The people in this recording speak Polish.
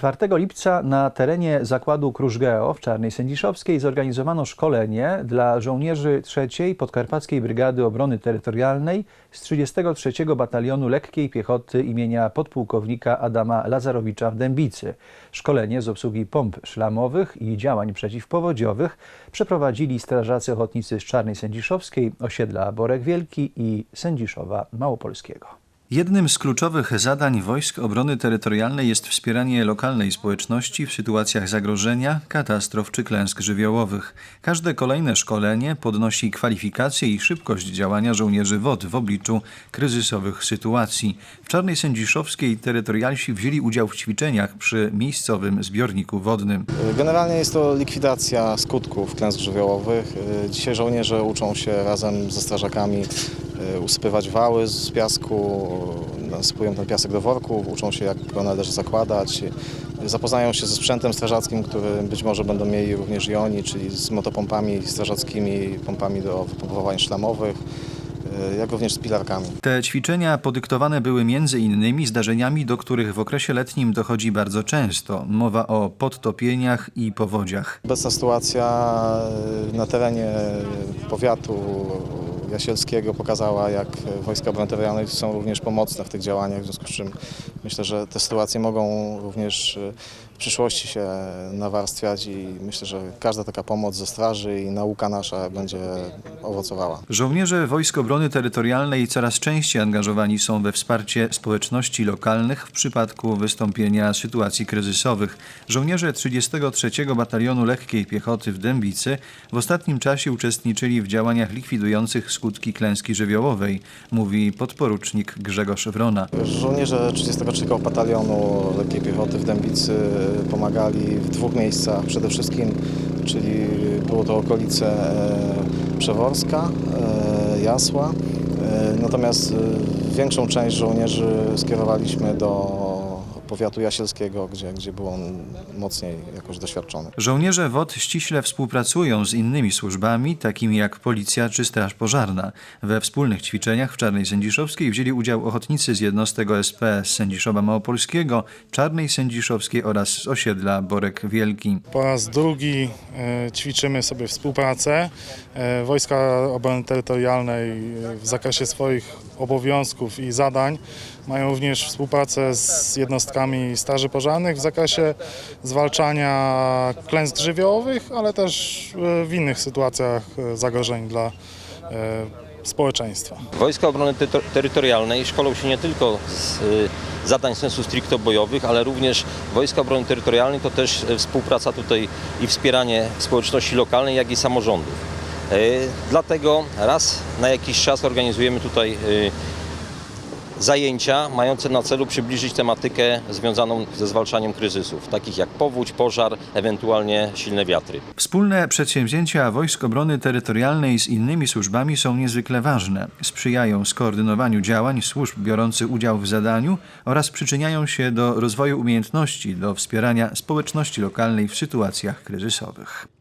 4 lipca na terenie zakładu Kruszgeo w Czarnej Sędziszowskiej zorganizowano szkolenie dla żołnierzy 3 Podkarpackiej Brygady Obrony Terytorialnej z 33 Batalionu Lekkiej Piechoty imienia podpułkownika Adama Lazarowicza w Dębicy. Szkolenie z obsługi pomp szlamowych i działań przeciwpowodziowych przeprowadzili strażacy ochotnicy z Czarnej Sędziszowskiej, osiedla Borek Wielki i Sędziszowa Małopolskiego. Jednym z kluczowych zadań Wojsk Obrony Terytorialnej jest wspieranie lokalnej społeczności w sytuacjach zagrożenia, katastrof czy klęsk żywiołowych. Każde kolejne szkolenie podnosi kwalifikację i szybkość działania żołnierzy WOD w obliczu kryzysowych sytuacji. W Czarnej Sędziszowskiej terytorialsi wzięli udział w ćwiczeniach przy miejscowym zbiorniku wodnym. Generalnie jest to likwidacja skutków klęsk żywiołowych. Dzisiaj żołnierze uczą się razem ze strażakami usypywać wały z piasku, nasypują ten piasek do worków, uczą się jak go należy zakładać, zapoznają się ze sprzętem strażackim, który być może będą mieli również i oni, czyli z motopompami strażackimi, pompami do wypompowań szlamowych, y, jak również z pilarkami. Te ćwiczenia podyktowane były między innymi zdarzeniami, do których w okresie letnim dochodzi bardzo często. Mowa o podtopieniach i powodziach. Obecna sytuacja na terenie powiatu jasielskiego pokazała, jak Wojska Obrony Terytorialnej są również pomocne w tych działaniach, w związku z czym myślę, że te sytuacje mogą również przyszłości się nawarstwiać i myślę, że każda taka pomoc ze straży i nauka nasza będzie owocowała. Żołnierze Wojsk Obrony Terytorialnej coraz częściej angażowani są we wsparcie społeczności lokalnych w przypadku wystąpienia sytuacji kryzysowych. Żołnierze 33 Batalionu Lekkiej Piechoty w Dębicy w ostatnim czasie uczestniczyli w działaniach likwidujących skutki klęski żywiołowej, mówi podporucznik Grzegorz Wrona. Żołnierze 33 Batalionu Lekkiej Piechoty w Dębicy pomagali w dwóch miejscach przede wszystkim, czyli było to okolice e, Przeworska, e, Jasła. E, Natomiast większą część żołnierzy skierowaliśmy do powiatu jasielskiego, gdzie, gdzie był on mocniej jakoś doświadczony. Żołnierze WOD ściśle współpracują z innymi służbami, takimi jak Policja czy Straż Pożarna. We wspólnych ćwiczeniach w Czarnej Sędziszowskiej wzięli udział ochotnicy z jednostek OSP z Sędziszowa Małopolskiego, Czarnej Sędziszowskiej oraz z osiedla Borek Wielki. Po raz drugi e, ćwiczymy sobie współpracę. E, Wojska Obrony Terytorialnej e, w zakresie swoich obowiązków i zadań mają również współpracę z jednostkami Straży Pożarnych w zakresie zwalczania klęsk żywiołowych, ale też e, w innych sytuacjach e, zagrożeń dla e, społeczeństwa. Wojska Obrony Teryto- Terytorialnej szkolą się nie tylko z zadań sensu stricto bojowych, ale również Wojska Obrony Terytorialnej to też współpraca tutaj i wspieranie społeczności lokalnej, jak i samorządów. Y, Dlatego raz na jakiś czas organizujemy tutaj y, zajęcia mające na celu przybliżyć tematykę związaną ze zwalczaniem kryzysów, takich jak powódź, pożar, ewentualnie silne wiatry. Wspólne przedsięwzięcia Wojsk Obrony Terytorialnej z innymi służbami są niezwykle ważne. Sprzyjają skoordynowaniu działań służb biorących udział w zadaniu oraz przyczyniają się do rozwoju umiejętności do wspierania społeczności lokalnej w sytuacjach kryzysowych.